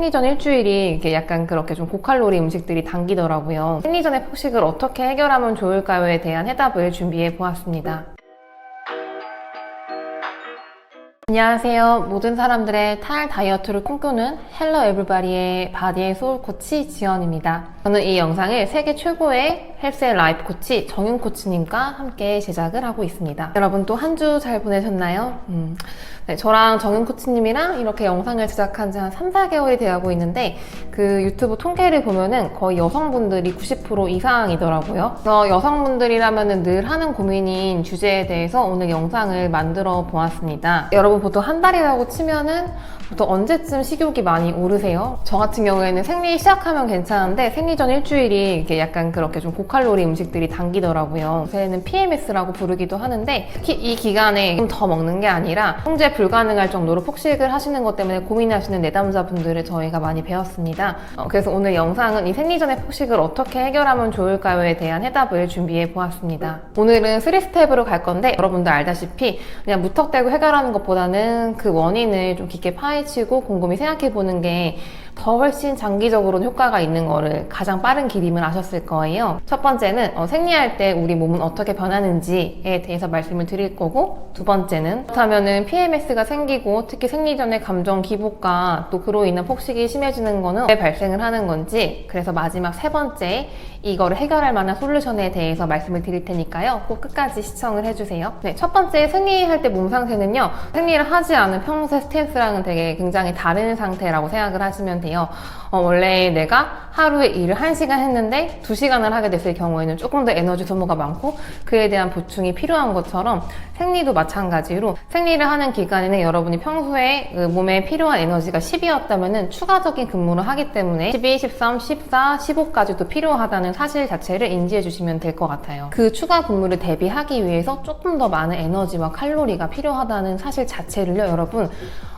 생리전 일주일이 이게 약간 그렇게 좀 고칼로리 음식들이 당기더라고요. 생리전의 폭식을 어떻게 해결하면 좋을까요에 대한 해답을 준비해 보았습니다. 안녕하세요. 모든 사람들의 탈 다이어트를 꿈꾸는 헬로 에블바리의 바디의 소울 코치 지연입니다. 저는 이 영상을 세계 최고의 헬스 앤 라이프 코치 정윤 코치님과 함께 제작을 하고 있습니다. 여러분 또 한 주 잘 보내셨나요? 음, 네, 저랑 정윤 코치님이랑 이렇게 영상을 제작한 지 한 3, 4개월이 되어가고 있는데 그 유튜브 통계를 보면은 거의 여성분들이 90% 이상이더라고요. 그래서 여성분들이라면은 늘 하는 고민인 주제에 대해서 오늘 영상을 만들어 보았습니다. 여러분 보통 한 달이라고 치면은 보통 언제쯤 식욕이 많이 오르세요? 저 같은 경우에는 생리 시작하면 괜찮은데 생리 전 일주일이 이게 약간 그렇게 좀 고칼로리 음식들이 당기더라고요. 요새는 PMS라고 부르기도 하는데 특히 이 기간에 좀 더 먹는 게 아니라 통제 불가능할 정도로 폭식을 하시는 것 때문에 고민하시는 내담자분들을 저희가 많이 배웠습니다. 어, 그래서 오늘 영상은 이 생리 전의 폭식을 어떻게 해결하면 좋을까요에 대한 해답을 준비해 보았습니다. 오늘은 3스텝으로 갈 건데 여러분들 알다시피 그냥 무턱대고 해결하는 것보다는 그 원인을 좀 깊게 파헤치고 곰곰이 생각해 보는 게 더 훨씬 장기적으로는 효과가 있는 거를 가장 빠른 길임을 아셨을 거예요. 첫 번째는 어, 생리할 때 우리 몸은 어떻게 변하는지에 대해서 말씀을 드릴 거고 두 번째는 그렇다면은 PMS가 생기고 특히 생리 전에 감정 기복과 또 그로 인한 폭식이 심해지는 거는 왜 발생을 하는 건지 그래서 마지막 세 번째 이거를 해결할 만한 솔루션에 대해서 말씀을 드릴 테니까요. 꼭 끝까지 시청을 해주세요. 네, 첫 번째 생리할 때 몸 상태는요. 생리를 하지 않은 평소의 스트레스랑은 되게 굉장히 다른 상태라고 생각을 하시면 돼요. 어, 원래 내가 하루에 일을 1시간 했는데 2시간을 하게 됐을 경우에는 조금 더 에너지 소모가 많고 그에 대한 보충이 필요한 것처럼 생리도 마찬가지로 생리를 하는 기간에는 여러분이 평소에 그 몸에 필요한 에너지가 10이었다면 추가적인 근무를 하기 때문에 12, 13, 14, 15까지도 필요하다는 사실 자체를 인지해 주시면 될 것 같아요. 그 추가 근무를 대비하기 위해서 조금 더 많은 에너지와 칼로리가 필요하다는 사실 자체를요, 여러분,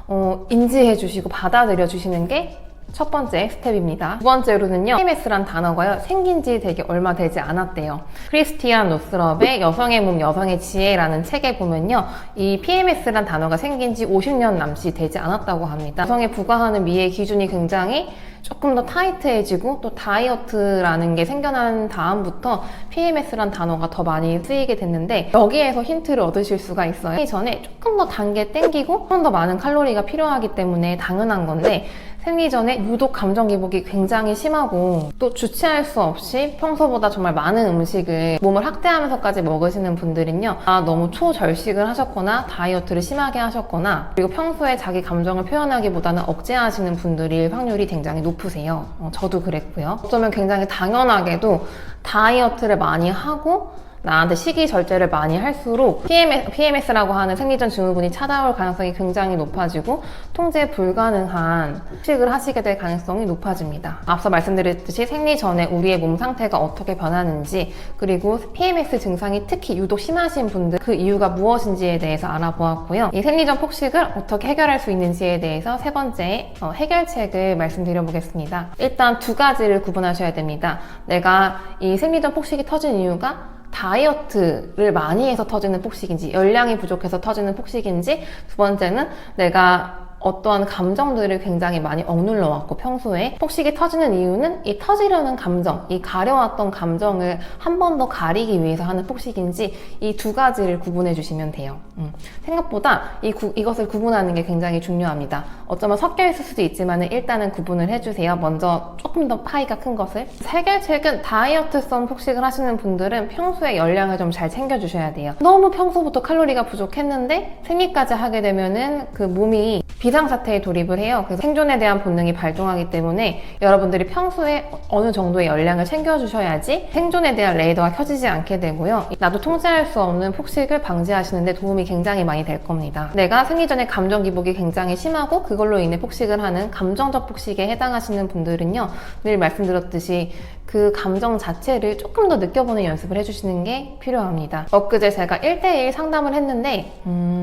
어, 인지해 주시고 받아들여 주시는 게 첫 번째 스텝입니다. 두 번째로는요, PMS란 단어가요, 생긴 지 되게 얼마 되지 않았대요. 크리스티안 노스럽의 여성의 몸, 여성의 지혜라는 책에 보면요, 이 PMS란 단어가 생긴 지 50년 남짓 되지 않았다고 합니다. 여성에 부과하는 미의 기준이 굉장히 조금 더 타이트해지고 또 다이어트라는 게 생겨난 다음부터 PMS란 단어가 더 많이 쓰이게 됐는데 여기에서 힌트를 얻으실 수가 있어요. 이 전에 조금 더 단계 땡기고 조금 더 많은 칼로리가 필요하기 때문에 당연한 건데 생리 전에 유독 감정 기복이 굉장히 심하고 또 주체할 수 없이 평소보다 정말 많은 음식을 몸을 학대하면서까지 먹으시는 분들은요 아 너무 초절식을 하셨거나 다이어트를 심하게 하셨거나 그리고 평소에 자기 감정을 표현하기보다는 억제하시는 분들일 확률이 굉장히 높으세요. 어, 저도 그랬고요. 어쩌면 굉장히 당연하게도 다이어트를 많이 하고 나한테 식이 절제를 많이 할수록 PMS, PMS라고 하는 생리전 증후군이 찾아올 가능성이 굉장히 높아지고 통제 불가능한 식을 하시게 될 가능성이 높아집니다. 앞서 말씀드렸듯이 생리 전에 우리의 몸 상태가 어떻게 변하는지 그리고 PMS 증상이 특히 유독 심하신 분들 그 이유가 무엇인지에 대해서 알아보았고요. 이 생리전 폭식을 어떻게 해결할 수 있는지에 대해서 세 번째 어, 해결책을 말씀드려보겠습니다. 일단 두 가지를 구분하셔야 됩니다. 내가 이 생리전 폭식이 터진 이유가 다이어트를 많이 해서 터지는 폭식인지 열량이 부족해서 터지는 폭식인지 두 번째는 내가 어떠한 감정들을 굉장히 많이 억눌러 왔고 평소에 폭식이 터지는 이유는 이 터지려는 감정, 이 가려왔던 감정을 한 번 더 가리기 위해서 하는 폭식인지 이 두 가지를 구분해 주시면 돼요. 음. 생각보다 이 구, 이것을 구분하는 게 굉장히 중요합니다. 어쩌면 섞여 있을 수도 있지만 일단은 구분을 해주세요. 먼저 조금 더 파이가 큰 것을. 해결책은 다이어트성 폭식을 하시는 분들은 평소에 열량을 좀 잘 챙겨주셔야 돼요. 너무 평소부터 칼로리가 부족했는데 생리까지 하게 되면은 그 몸이 비상사태에 돌입을 해요. 그래서 생존에 대한 본능이 발동하기 때문에 여러분들이 평소에 어느 정도의 열량을 챙겨주셔야지 생존에 대한 레이더가 켜지지 않게 되고요. 나도 통제할 수 없는 폭식을 방지하시는데 도움이 굉장히 많이 될 겁니다. 내가 생리 전에 감정 기복이 굉장히 심하고 그걸로 인해 폭식을 하는 감정적 폭식에 해당하시는 분들은요. 늘 말씀드렸듯이 그 감정 자체를 조금 더 느껴보는 연습을 해주시는 게 필요합니다. 엊그제 제가 1대1 상담을 했는데 음...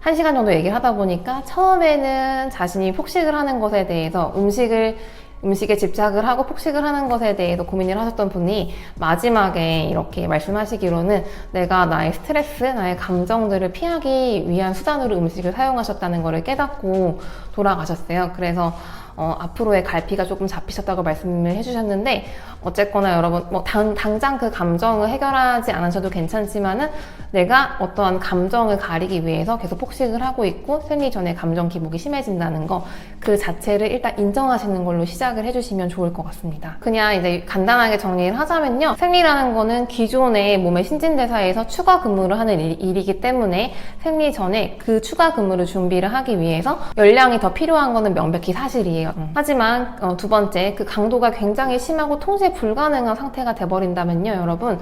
한 시간 정도 얘기를 하다 보니까 처음에는 자신이 폭식을 하는 것에 대해서 음식을 음식에 집착을 하고 폭식을 하는 것에 대해서 고민을 하셨던 분이 마지막에 이렇게 말씀하시기로는 내가 나의 스트레스, 나의 감정들을 피하기 위한 수단으로 음식을 사용하셨다는 것을 깨닫고 돌아가셨어요. 그래서 어, 앞으로의 갈피가 조금 잡히셨다고 말씀을 해주셨는데 어쨌거나 여러분 뭐 당, 당장 그 감정을 해결하지 않으셔도 괜찮지만은 내가 어떠한 감정을 가리기 위해서 계속 폭식을 하고 있고 생리 전에 감정 기복이 심해진다는 거 그 자체를 일단 인정하시는 걸로 시작을 해주시면 좋을 것 같습니다. 그냥 이제 간단하게 정리를 하자면요. 생리라는 거는 기존의 몸의 신진대사에서 추가 근무를 하는 일- 일이기 때문에 생리 전에 그 추가 근무를 준비를 하기 위해서 열량이 더 필요한 거는 명백히 사실이에요. 음. 하지만 어, 두 번째 그 강도가 굉장히 심하고 통제 불가능한 상태가 돼버린다면요, 여러분.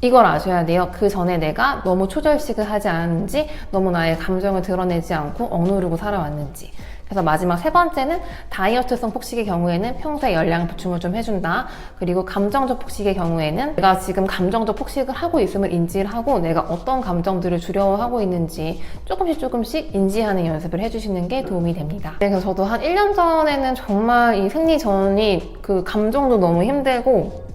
이걸 아셔야 돼요. 그 전에 내가 너무 초절식을 하지 않았는지, 너무 나의 감정을 드러내지 않고 억누르고 살아왔는지. 그래서 마지막 세 번째는 다이어트성 폭식의 경우에는 평소에 열량 보충을 좀 해준다. 그리고 감정적 폭식의 경우에는 내가 지금 감정적 폭식을 하고 있음을 인지를 하고 내가 어떤 감정들을 두려워하고 있는지 조금씩 조금씩 인지하는 연습을 해주시는 게 도움이 됩니다. 네, 그래서 저도 한 1년 전에는 정말 이 생리 전이 그 감정도 너무 힘들고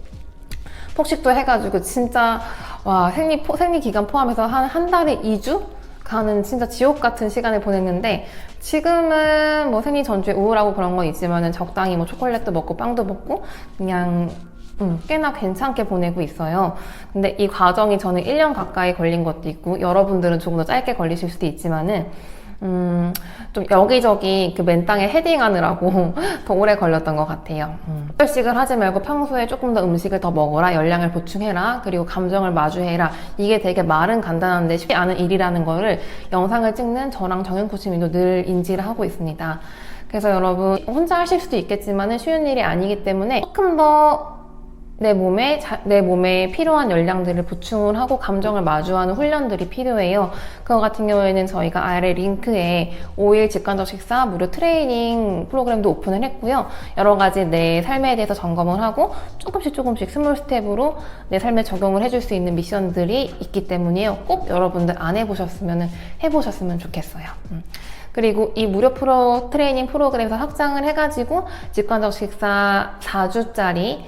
폭식도 해가지고 진짜 와 생리 포- 생리 기간 포함해서 한 한 달에 2주 가는 진짜 지옥 같은 시간을 보냈는데 지금은 뭐 생리 전주에 우울하고 그런 건 있지만은 적당히 뭐 초콜릿도 먹고 빵도 먹고 그냥 음, 꽤나 괜찮게 보내고 있어요. 근데 이 과정이 저는 1년 가까이 걸린 것도 있고 여러분들은 조금 더 짧게 걸리실 수도 있지만은 음, 좀 여기저기 그 맨땅에 헤딩하느라고 더 오래 걸렸던 것 같아요. 음. 식을 하지 말고 평소에 조금 더 음식을 더 먹어라, 열량을 보충해라, 그리고 감정을 마주해라. 이게 되게 말은 간단한데 쉽지 않은 일이라는 거를 영상을 찍는 저랑 정현 코치님도 늘 인지를 하고 있습니다. 그래서 여러분 혼자 하실 수도 있겠지만 쉬운 일이 아니기 때문에 조금 더 내 몸에 자- 내 몸에 필요한 열량들을 보충을 하고 감정을 마주하는 훈련들이 필요해요. 그거 같은 경우에는 저희가 아래 링크에 5일 직관적 식사 무료 트레이닝 프로그램도 오픈을 했고요. 여러 가지 내 삶에 대해서 점검을 하고 조금씩 조금씩 스몰 스텝으로 내 삶에 적용을 해줄 수 있는 미션들이 있기 때문이에요. 꼭 여러분들 안 해보셨으면 해보셨으면 좋겠어요. 음. 그리고 이 무료 프로 트레이닝 프로그램에서 확장을 해가지고 직관적 식사 4주짜리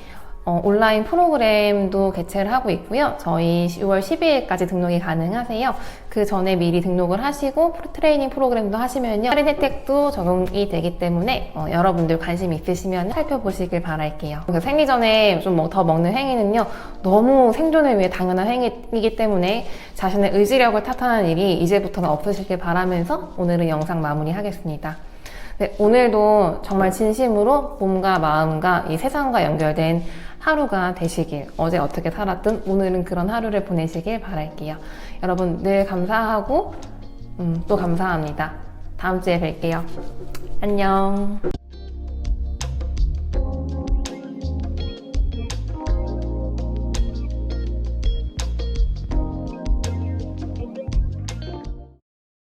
어, 온라인 프로그램도 개최를 하고 있고요. 저희 6월 12일까지 등록이 가능하세요. 그 전에 미리 등록을 하시고 트레이닝 프로그램도 하시면요. 할인 혜택도 적용이 되기 때문에 어, 여러분들 관심 있으시면 살펴보시길 바랄게요. 그 생리 전에 좀 더 먹는 행위는요. 너무 생존을 위해 당연한 행위이기 때문에 자신의 의지력을 탓하는 일이 이제부터는 없으시길 바라면서 오늘은 영상 마무리하겠습니다. 네, 오늘도 정말 진심으로 몸과 마음과 이 세상과 연결된 하루가 되시길, 어제 어떻게 살았든 오늘은 그런 하루를 보내시길 바랄게요. 여러분 늘 감사하고, 음, 또 감사합니다. 다음 주에 뵐게요. 안녕.